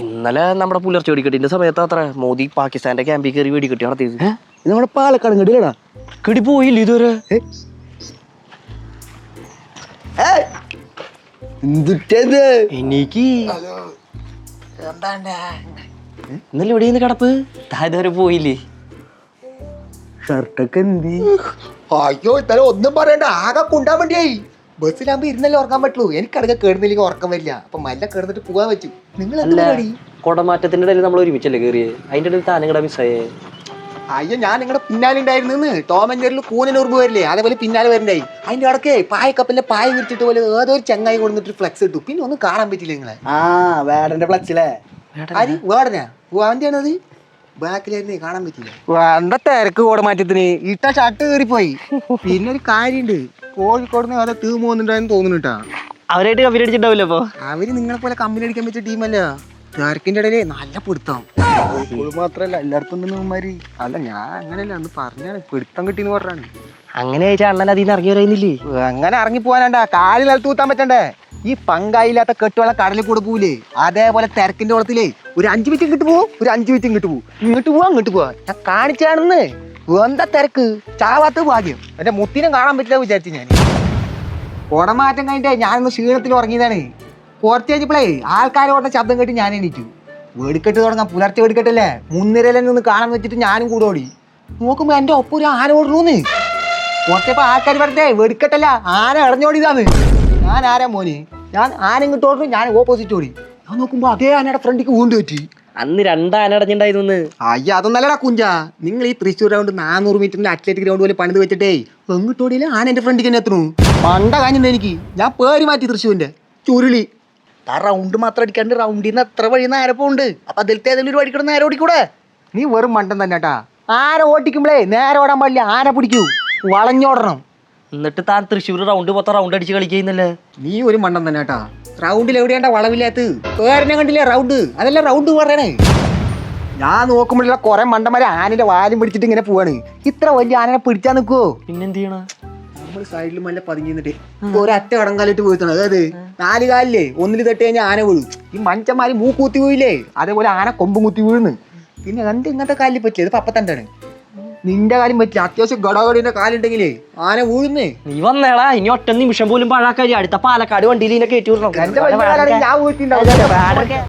ഇന്നലെ നമ്മുടെ പുലർച്ചെ വെടിക്കെട്ടിന്റെ സമയത്ത് അത്ര. മോദി പാകിസ്ഥാന്റെ ക്യാമ്പിൽ കയറി വെടിക്കെട്ടി നടത്തിയത്. ഇത് നമ്മുടെ പാലക്കാട് കടിയിലടാ കിടി പോയില്ല ഇതുവരെ? എന്തുട്ടത്? എനിക്ക് ഇന്നലെ ഇവിടെ നിന്ന് കിടപ്പ്? താ ഇതുവരെ പോയില്ലേ? ഷർട്ടൊക്കെ എന്തി? അയ്യോ ഇന്നലെ ഒന്നും പറയണ്ട. ആകെ കൊണ്ടാൻ വേണ്ടിയായി. ബസ്സിലാകുമ്പോ ഇരുന്നല്ലേ ഉറക്കാൻ പറ്റുള്ളൂ. എനിക്കടക്ക കേടുന്നില്ലെങ്കിൽ ഉറക്കം വരില്ല. അപ്പൊ മല്ല കേടുന്നിട്ട് പോകാൻ പറ്റും. നിങ്ങൾ അല്ല കുടമാറ്റത്തിന്റെ ഇടയിൽ നമ്മൾ ഒരുമിച്ചല്ലേ കയറിയേ അതിന്റെ ഇടയിൽ താനങ്ങടെ മിസ്സായേ അയ്യോ ഞാൻ നിങ്ങളുടെ പിന്നാലെ ഉണ്ടായിരുന്നു ടോം കൂനൻ ഉറുമ്പ് വരില്ലേ? അതേപോലെ പിന്നാലെ വരണ്ടായി അതിന്റെ ഇടയ്ക്ക് പായക്കപ്പലിന്റെ പായ വിരിച്ചിട്ട് പോലെ ഏതോ ഒരു ചങ്ങായി കൊടുത്തിട്ട് ഫ്ലെക്സ് ഇട്ടു. പിന്നെ ഒന്നും കാണാൻ പറ്റില്ല നിങ്ങളെ. ആ വേടന്റെ ഫ്ലക്സിലെ അരി വേടനാ? അവന്റെ ആണത് ബാക്കിലായിരുന്നേ കാണാൻ പറ്റില്ല. എന്താ തിരക്ക് കോടമാറ്റത്തിന്. ഇട്ട ഷർട്ട് കയറിപ്പോയി. പിന്നെ ഒരു കാര്യണ്ട്. കോഴിക്കോട് നിന്ന് ഏതോ തീ പോകുന്നുണ്ടായെന്ന് തോന്നുന്നുട്ടാ അവരായിട്ട് കമ്പനി അടിച്ചിട്ടുണ്ടാവില്ല അപ്പൊ? അവർ നിങ്ങളെ പോലെ കമ്പനി അടിക്കാൻ പറ്റിയ ടീമല്ല തിരക്കിന്റെ ഇടയിലേ നല്ല പിടുത്തം. കോഴിക്കോട് മാത്രല്ല എല്ലായിടത്തും നിന്നുമാരി അല്ല ഞാൻ അങ്ങനെയല്ല അന്ന് പറഞ്ഞാണ് പിടുത്തം കിട്ടിന്ന് പറഞ്ഞാണ്. അങ്ങനെ ചോദിച്ചാൽ അണ്ണൻ അതിൽ നിന്ന് ഇറങ്ങി വരുന്നില്ലേ അങ്ങനെ ഇറങ്ങി പോകാനാണ്ടാ കാലിൽ നിലത്ത് കൂത്താൻ പറ്റണ്ടേ? ഈ പങ്കായില്ലാത്ത കെട്ടുവള കടലിൽ കൂടെ പോവില്ലേ അതേപോലെ തിരക്കിന്റെ കുളത്തിലേ ഒരു അഞ്ചു മിനിറ്റ് ഇങ്ങോട്ട് പോവും ഒരു അഞ്ചു മിനിറ്റ് ഇങ്ങോട്ട് പോവും. ഇങ്ങോട്ട് പോവാ അങ്ങോട്ട് പോവാ. ഞാൻ കാണിച്ചാണെന്ന് എന്താ തിരക്ക് ചാവാത്ത ഭാഗ്യം. എന്റെ മുത്തിനും കാണാൻ പറ്റില്ല വിചാരിച്ചു ഞാൻ കുടമാറ്റം കഴിഞ്ഞിട്ട് ഞാനൊന്ന് ക്ഷീണത്തിൽ ഉറങ്ങിയതാണ്. കുറച്ച് കഴിഞ്ഞപ്പോഴേ ആൾക്കാരോടെ ശബ്ദം കേട്ട് ഞാൻ എണീറ്റു. വെടിക്കെട്ട് തുടങ്ങാം. പുലർച്ചെ വെടിക്കെട്ടല്ലേ? മുൻനിരയിൽ നിന്ന് കാണാൻ വെച്ചിട്ട് ഞാനും കൂടെ ഓടി. നോക്കുമ്പോ എന്റെ ഒപ്പം ഒരു ആന ഓടുന്നു പുറത്തേപ്പോ ആൾക്കാർ പറഞ്ഞേ വെടിക്കെട്ടല്ല ആന ഇടഞ്ഞോടിയതാന്ന് ഞാൻ ആരാ മോന്? ഞാൻ ആന ഇങ്ങോട്ട് ഓടുന്നു ഞാൻ ഓപ്പോസിറ്റ് ഓടി. ഞാൻ നോക്കുമ്പോ അതേ ആനയുടെ ഫ്രണ്ടിക്ക് വീണ്ടും പറ്റി. അന്ന് രണ്ടാന അടഞ്ഞിണ്ടായിരുന്നു അയ്യ അതൊന്നല്ലടാ കുഞ്ച. നിങ്ങൾ ഈ തൃശ്ശൂർ ഗ്രൗണ്ട് നാനൂറ് മീറ്ററിന്റെ അത്ലറ്റിക് ഗ്രൗണ്ട് പോലെ പണിത് വെച്ചിട്ടേ പെങ്ങുട്ടോടിയിൽ ഓടിയില്ല ആന എന്റെ ഫ്രണ്ടിക്ക് തന്നെ എത്തണു. പണ്ട കാഞ്ഞുണ്ട് എനിക്ക്. ഞാൻ പേര് മാറ്റി തൃശ്ശൂരിന്റെ. ചുരുളി. ആ റൗണ്ട് മാത്രം അടിക്കാണ്ട് റൗണ്ടിൽ നിന്ന് എത്ര വഴി നേരെ പോകുന്നുണ്ട് അപ്പൊ അതിലത്തെ ഏതെങ്കിലും ഒരു വഴിക്കൂടെ നേരെ ഓടിക്കൂടെ? നീ വെറും മണ്ടൻ തന്നെ കേട്ടാ ആന ഓട്ടിക്കുമ്പളേ നേരെ ഓടാൻ പാടില്ല. ആന പിടിക്കൂ. വളഞ്ഞോടണം. എന്നിട്ട് താൻ തൃശ്ശൂർ റൗണ്ട് മൊത്തം റൗണ്ട് അടിച്ച് കളിക്കുന്നല്ലേ? നീ ഒരു മണ്ടൻ തന്നെ കേട്ടാ റൗണ്ടിൽ എവിടെയാണ്ട വളവില്ലാത്ത വേറെ കണ്ടില്ലേ റൗണ്ട് അതല്ല റൗണ്ട് പറയണേ? ഞാൻ നോക്കുമ്പോഴുള്ള കുറെ മണ്ടന്മാരെ ആനന്റെ വാലും പിടിച്ചിട്ട് ഇങ്ങനെ പോവാണ്. ഇത്ര വലിയ ആനനെ പിടിച്ചാ നിക്കുവോ? പിന്നെന്ത് ചെയ്യണ? നമ്മൾ സൈഡിൽ മല്ല പതുങ്ങിന്നിട്ട് ഒരറ്റ കടങ്കാലിട്ട് വീഴ്ത്തണം. അതായത് നാല് കാലില്ലേ? ഒന്നിൽ തട്ടി കഴിഞ്ഞാൽ ആന വീഴും. ഈ മഞ്ചന്മാര് മൂക്കൂത്തി വീഴില്ലേ? അതേപോലെ ആന കൊമ്പും കുത്തി വീഴുന്നു. പിന്നെ എന്ത് ഇങ്ങനത്തെ കാലിൽ പറ്റില്ല ഇത് പപ്പത്തണ്ടാണ് നിന്റെ കാര്യം പറ്റില്ല. അത്യാവശ്യം ഗടഗടിന്റെ കാലുണ്ടെങ്കിലേ ആന വീഴുന്നേ. നീ വന്നേടാ. ഇനി ഒറ്റ നിമിഷം പോലും പാഴാക്കാരി അടുത്ത പാലക്കാട് വണ്ടിയിൽ ഇതിനെ കയറ്റി വിടണം. എന്റെ ഞാൻ